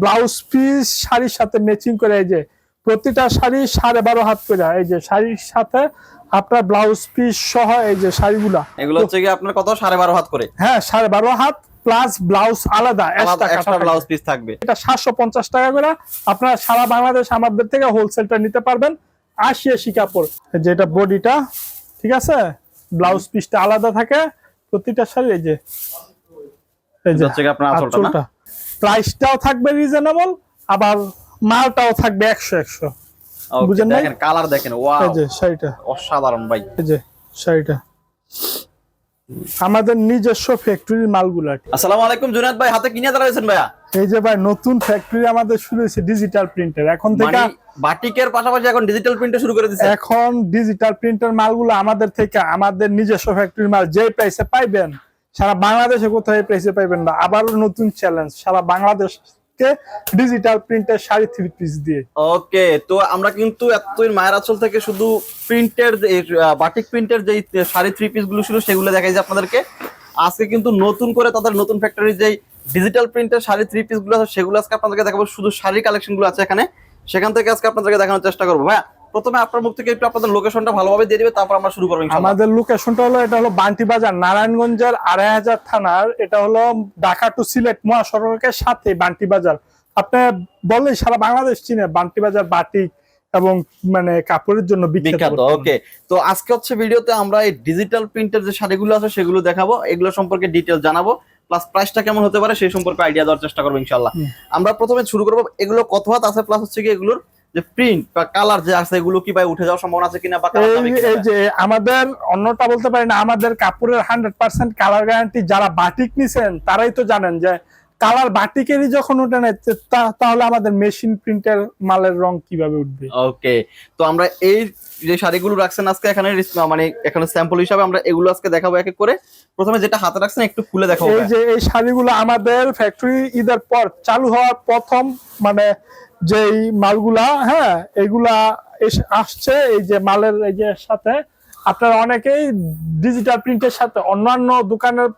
Blouse piece শাড়ির সাথে matching করে এই যে প্রতিটা শাড়ি সাড়ে বারো হাত করে। এই যে শাড়ির সাথে আপনার ব্লাউজ পিস সহ এই যে শাড়িগুলা। এগুলো হচ্ছে কি আপনার কত? সাড়ে বারো হাত করে। হ্যাঁ সাড়ে বারো হাত প্লাস ব্লাউজ আলাদা এক্সট্রা ব্লাউজ পিস থাকবে। এটা সাতশো পঞ্চাশ টাকা করে। আপনারা সারা বাংলাদেশ আমাদের থেকে হোলসেলটা নিতে পারবেন। আশি আশি কাপড়। এই যে বডিটা ঠিক আছে? ব্লাউজ পিসটা আলাদা থাকে। প্রতিটা শাড়ি এই যে এই কি আপনার আঁচলটা? প্রাইসটাও থাকবে রিজনেবল আবার মালটাও থাকবে একশো একশো। বুঝেন দেখেন কালার দেখেন ওয়াও এই যে শাড়িটা। অসাধারণ ভাই। এই যে শাড়িটা। আমাদের নিজস্ব ফ্যাক্টরির মালগুলা আসসালামু আলাইকুম জুনায়েদ ভাই হাতে কিনে দাঁড়াইছেন ভাইয়া? এই যে ভাই নতুন ফ্যাক্টরি আমাদের শুরু হয়েছে ডিজিটাল প্রিন্টার এখন থেকে মানে বাটিকের পাশাপাশি এখন ডিজিটাল প্রিন্টে শুরু করে দিচ্ছে এখন ডিজিটাল প্রিন্টার মালগুলো আমাদের থেকে আমাদের নিজস্ব ফ্যাক্টরির মাল যে প্রাইসে পাইবেন সারা বাংলাদেশে কোথায় প্রাইসে পাইবেন না। আবারও নতুন চ্যালেঞ্জ সারা বাংলাদেশকে digital printer sari three piece দিয়ে। ওকে তো আমরা কিন্তু এতদিন মায়ের থেকে শুধু প্রিন্টের বাটিক প্রিন্টের যে শাড়ি থ্রি পিসগুলো ছিল সেগুলো দেখাই যে আপনাদেরকে। আজকে কিন্তু নতুন করে তাদের নতুন ফ্যাক্টরির যেই ডিজিটাল প্রিন্টের শাড়ি থ্রি পিসগুলো আছে, সেগুলো আজকে আপনাদেরকে দেখাবো। শুধু শাড়ি কালেকশনগুলো আছে এখানে। সেখান থেকে আজকে আপনাদেরকে দেখানোর চেষ্টা করব। ভাইয়া প্রথমে আপনার মুখ থেকে একটু আপনাদের লোকেশনটা ভালোভাবে দিয়ে দিবে তারপর আমরা শুরু করব আমাদের লোকেশনটা হলো এটা হলো বান্টি বাজার নারায়ণগঞ্জের আড়াই হাজার থানার এটা হলো ঢাকা টু সিলেট মহাসড়কের সাথে বান্টি বাজার আপনি বললেই সারা বাংলাদেশ চিনে বান্টি বাজার বাটিক এবং মানে কাপড়ের জন্য বিখ্যাত। বিখ্যাত ওকে তো আজকে হচ্ছে ভিডিওতে আমরা এই ডিজিটাল প্রিন্টের যে শাড়িগুলো আছে সেগুলো দেখাবো এগুলো সম্পর্কে ডিটেল জানাব প্লাস প্রাইসটা কেমন হতে পারে সেই সম্পর্কে আইডিয়া দেওয়ার চেষ্টা করব ইনশাল্লাহ আমরা প্রথমে শুরু করব এগুলো কত হাত আছে প্লাস হচ্ছে কি এগুলোর? যে প্রিন্ট বা কালার যে আছে এগুলো কি ভাই উঠে যাওয়ার সম্ভাবনা আছে কিনা বা এই যে আমাদের অন্যটা বলতে পারি না আমাদের কাপড়ের হান্ড্রেড পার্সেন্ট কালার গ্যারান্টি যারা বাটিক নিছেন তারাই তো জানেন যে কালার বাটিকেরই যখন উঠে নেয় তাহলে আমাদের মেশিন প্রিন্টের মালের রং কীভাবে উঠবে? ওকে তো আমরা এই যে শাড়িগুলো রাখছেন আজকে এখানে মানে এখানে স্যাম্পল হিসাবে আমরা এগুলো আজকে দেখাবো এক এক করে। প্রথমে যেটা হাতে রাখছেন একটু খুলে দেখাবো এই যে এই শাড়িগুলো আমাদের ফ্যাক্টরি ঈদের পর চালু হওয়ার প্রথম মানে যেই মালগুলা হ্যাঁ এগুলা আসছে এই যে মালের এই যে সাথে আপনারা অনেকেই ডিজিটাল প্রিন্টের সাথে অন্যান্য দোকানের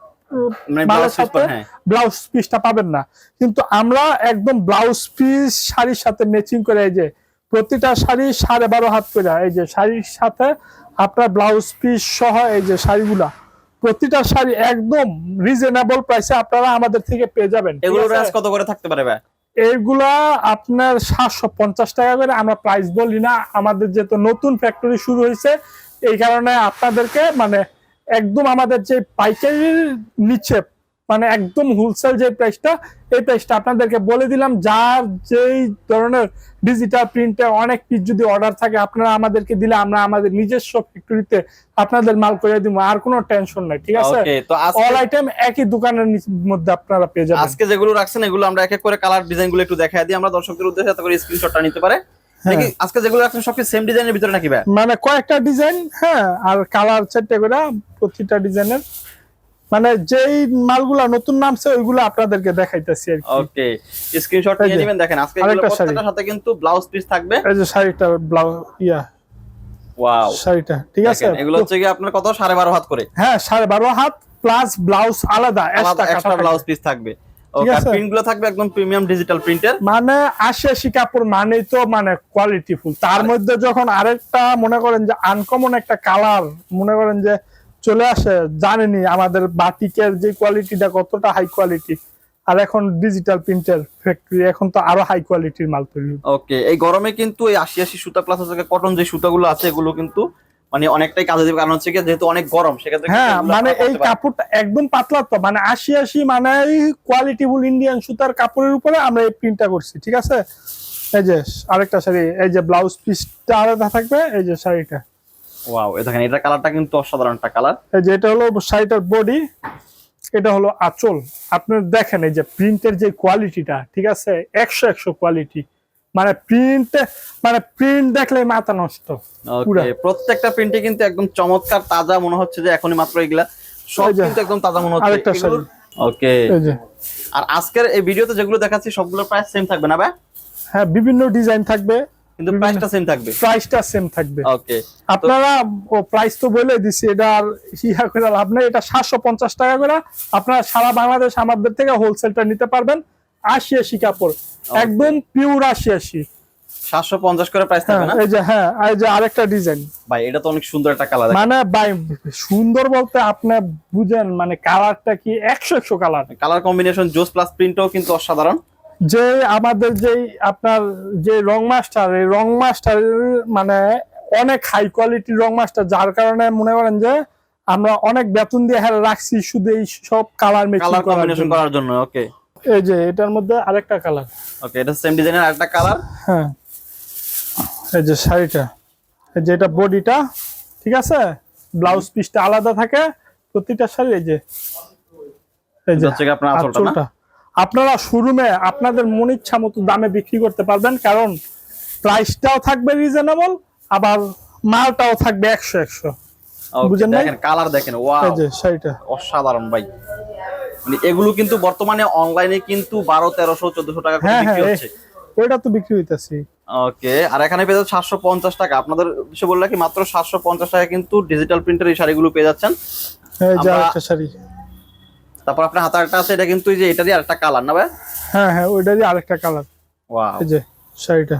মানে মালের সাথে হ্যাঁ। ব্লাউজ পিসটা পাবেন না। কিন্তু আমরা একদম ব্লাউজ পিস শাড়ির সাথে ম্যাচিং করে এই যে প্রতিটা শাড়ি সাড়ে বারো হাত করে এই যে শাড়ির সাথে আপনার ব্লাউজ পিস সহ এই যে শাড়িগুলা প্রতিটা শাড়ি একদম রিজনেবল প্রাইসে আপনারা আমাদের থেকে পেয়ে যাবেন। ঠিক এগুলো কত করে থাকতে পারে ভাই? এইগুলা আপনার সাতশো পঞ্চাশ টাকা করে আমরা প্রাইস বলি না। আমাদের যেহেতু নতুন ফ্যাক্টরি শুরু হয়েছে, এই কারণে আপনাদেরকে মানে একদম আমাদের যে পাইকারির নিচে মানে একদম হোলসেল যে প্রাইসটা এই প্রাইসটা আপনাদেরকে বলে দিলাম। যার যেই ধরনের ডিজিটাল প্রিন্টে অনেক পিস যদি অর্ডার থাকে আপনারা আমাদেরকে দিলে আমরা আমাদের নিজস্ব ফ্যাক্টরিতে আপনাদের মাল করে দিব আর কোনো টেনশন নাই ঠিক আছে? তো অল আইটেম একই দোকানের মধ্যে আপনারা পেয়ে যাবেন। আজকে যেগুলো রাখছেন এগুলো আমরা এক এক করে কালার ডিজাইনগুলো একটু দেখাই দিই আমরা দর্শকদের উদ্দেশ্যে যাতে করে স্ক্রিনশটটা নিতে পারে। হ্যাঁ। আজকে যেগুলো রাখছেন সব কি সেম ডিজাইনের ভিতরে নাকি ভাই? মানে কয়েকটা ডিজাইন হ্যাঁ আর কালার চারটে করে প্রতিটা ডিজাইনের মানে যেই মালগুলা নতুন নামছে ওইগুলো আপনাদেরকে দেখাইতেছি আর কি। ওকে স্ক্রিনশট নিয়ে নেবেন দেখেন আজকে এগুলো প্রত্যেকটার সাথে কিন্তু ব্লাউজ পিস থাকবে। এই যে শাড়িটা ব্লাউজ ইয়া। ওয়াও শাড়িটা ঠিক আছে? এগুলো হচ্ছে কি আপনার কত? সাড়ে বারো হাত করে। হ্যাঁ সাড়ে বারো হাত প্লাস ব্লাউজ আলাদা এক্সট্রা। ব্লাউজ পিস থাকবে। ওকে আছে? প্রিন্টগুলো থাকবে একদম প্রিমিয়াম ডিজিটাল প্রিন্টের মানে আশি আশি কাপড় মানেই তো মানে কোয়ালিটি ফুল তার মধ্যে যখন আরেকটা মনে করেন যে আনকমন একটা কালার মনে করেন যে চলে আসে জানেনি আমাদের বাটিকের যে কোয়ালিটিটা কতটা হাই কোয়ালিটি আর এখন ডিজিটাল প্রিন্টের ফ্যাক্টরি এখন তো আরও হাই কোয়ালিটির মাল তৈরি ওকে এই গরমে কিন্তু এই আশি আশি সুতা প্লাস হচ্ছে কটন যে সুতাগুলো আছে এগুলো কিন্তু মানে অনেকটাই কাজে দেবে। কারণ হচ্ছে কি যেহেতু অনেক গরম সেক্ষেত্রে হ্যাঁ মানে এই কাপড়টা একদম পাতলা তো মানে আশি আশি মানে কোয়ালিটিফুল ইন্ডিয়ান সুতার কাপড়ের উপরে আমরা এই প্রিন্টটা করছি ঠিক আছে? এই যে আরেকটা শাড়ি এই যে ব্লাউজ পিসটা আলাদা থাকবে এই যে শাড়িটা। ওয়াও দেখেন এটা কালারটা কিন্তু অসাধারণ একটা কালার এই যে এটা হলো শাড়িটার বডি এটা হলো আঁচল। আপনি দেখেন এই যে প্রিন্টের যে কোয়ালিটিটা ঠিক আছে? একশো একশো কোয়ালিটি মানে প্রিন্ট মানে প্রিন্ট দেখলে মাথা নষ্ট। প্রত্যেকটা প্রিন্টে কিন্তু একদম চমৎকার তাজা মনে হচ্ছে যে এখনই মাত্র এগুলা। সব কিন্তু একদম তাজা মনে হচ্ছে। ওকে আর আজকের এই ভিডিওতে যেগুলো দেখাচ্ছি সবগুলোর প্রাইস সেম থাকবে না ভাই? হ্যাঁ বিভিন্ন ডিজাইন থাকবে। কিন্তু প্রাইসটা সেম থাকবে। প্রাইসটা সেম থাকবে। ওকে আপনারা প্রাইস তো বলে দিছি এটা আর ইয়া করে লাভ নেই। এটা সাতশো পঞ্চাশ টাকা করে। আপনারা সারা বাংলাদেশ আমাদের থেকে হোলসেলটা নিতে পারবেন। আশি আশি কাপড়। একদম পিওর আশি আশি। সাতশো পঞ্চাশ করে প্রাইস হ্যাঁ থাকবে না? এই যে হ্যাঁ এই যে আরেকটা ডিজাইন ভাই এটা তো অনেক সুন্দর একটা কালার মানে ভাই সুন্দর বলতে আপনি বুঝেন মানে কালারটা কি একশো একশো কালার কালার কম্বিনেশন জোস প্লাস প্রিন্টও কিন্তু অসাধারণ। যে আমাদের যে আপনার যে রং মাস্টার এই রং মাস্টার মানে অনেক হাই কোয়ালিটির রং মাস্টার যার কারণে মনে করেন যে আমরা অনেক বেতন দিয়ে হ্যাঁ রাখছি শুধু এই সব কালার মিক্সিং করার জন্য। ওকে এই যে এটার মধ্যে আরেকটা কালার ওকে এটা সেম ডিজাইনের আরেকটা কালার হ্যাঁ এই যে শাড়িটা এই যে এটা বডিটা ঠিক আছে ব্লাউজ পিসটা আলাদা থাকে প্রতিটা শাড়ি এই যে এই যে হচ্ছে আপনার না? আঁচলটা। আপনারা শোরুমে আপনাদের মন ইচ্ছা মতো দামে বিক্রি করতে পারবেন কারণ প্রাইসটাও থাকবে রিজনেবল আবার মালটাও থাকবে একশো একশো। বুঝেন দেখেন কালার দেখেন ওয়াও শাড়িটা। অসাধারণ ভাই। মানে এগুলো কিন্তু বর্তমানে অনলাইনে কিন্তু বারো তেরোশো চোদ্দশো টাকা করে হ্যাঁ হ্যাঁ বিক্রি হচ্ছে ওইটা তো বিক্রি হইতেছি। ওকে আর এখানে পেয়ে যাচ্ছেন সাতশো পঞ্চাশ টাকা। আপনাদের সে বললে কি মাত্র সাতশো পঞ্চাশ টাকা কিন্তু ডিজিটাল প্রিন্টের এই শাড়িগুলো পেয়ে যাচ্ছেন। শাড়ি। তারপর আপনার হাতে একটা আছে এটা কিন্তু এই যে এটারই আরেকটা কালার না ভাই? হ্যাঁ হ্যাঁ ওইটারই আরেকটা কালার ওয়াও এই যে শাড়িটা।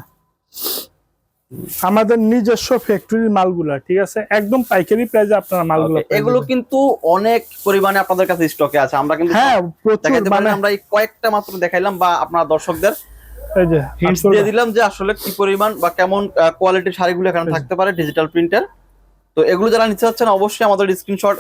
আমাদের নিজস্ব ফ্যাক্টরির মালগুলা ঠিক আছে? একদম পাইকারি প্রাইসে আপনারা মালগুলো এগুলো কিন্তু অনেক পরিমাণে আপনাদের কাছে স্টকে আছে। আমরা কিন্তু হ্যাঁ পারি মানে আমরা এই কয়েকটা মাত্র দেখাইলাম বা আপনার দর্শকদের। এই যে হিন্টস দিয়ে দিলাম যে আসলে কি পরিমাণ বা কেমন কোয়ালিটির শাড়িগুলো এখানে থাকতে পারে ডিজিটাল প্রিন্টের তো এগুলো যারা নিতে চাচ্ছেন, অবশ্যই আমাদের স্ক্রিনশট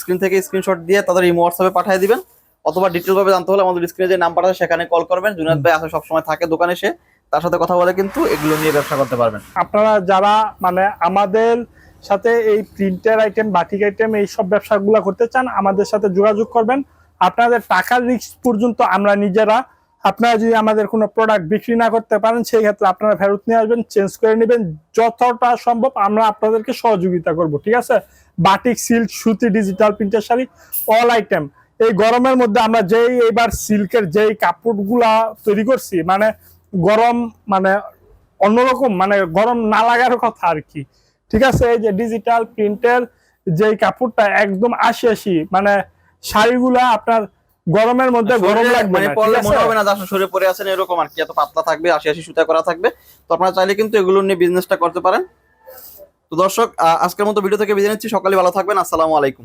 স্ক্রিন থেকে স্ক্রিনশট দিয়ে তাদের এই হোয়াটসঅ্যাপে পাঠিয়ে দিবেন। অথবা ডিটেল ভাবে জানতে হলে আমাদের স্ক্রিনে যে নাম্বার আছে, সেখানে কল করবেন। জুনাদ ভাই আসলে সবসময় থাকে দোকানে এসে তার সাথে কথা বলে কিন্তু এগুলো নিয়ে ব্যবসা করতে পারবেন। আপনারা যারা মানে আমাদের সাথে এই প্রিন্টার আইটেম বাটিক আইটেম এই সব ব্যবসাগুলো করতে চান, আমাদের সাথে যোগাযোগ করবেন। আপনাদের টাকার রিস্ক পর্যন্ত আমরা নিজেরা আপনারা যদি আমাদের কোনো প্রোডাক্ট বিক্রি না করতে পারেন, সেই ক্ষেত্রে আপনারা ফেরত নিয়ে আসবেন চেঞ্জ করে নেবেন। যতটা সম্ভব আমরা আপনাদেরকে সহযোগিতা করব, ঠিক আছে? বাটিক সিল্ক সুতি digital printer sari all item এই গরমের মধ্যে আমরা যেই এবার সিল্কের যেই কাপড়গুলা তৈরি করছি মানে গরম মানে অন্যরকম মানে গরম না লাগার কথা আর কি, ঠিক আছে? এই যে ডিজিটাল প্রিন্টের যেই কাপড়টা একদম আশি আশি মানে শাড়িগুলা আপনার গরমের মধ্যে গরম লাগবে মানে পড়লে মনে হবে না যে আসলে শরীরে পড়ে আছেন এরকম আর কি এত পাতলা থাকবে আশি আশি সুতা করা থাকবে। তো আপনারা চাইলে কিন্তু এগুলো নিয়ে বিজনেসটা করতে পারেন। তো দর্শক আজকের মতো ভিডিও থেকে বিদায় নিচ্ছি। সকালে ভালো থাকবেন। আসসালামু আলাইকুম।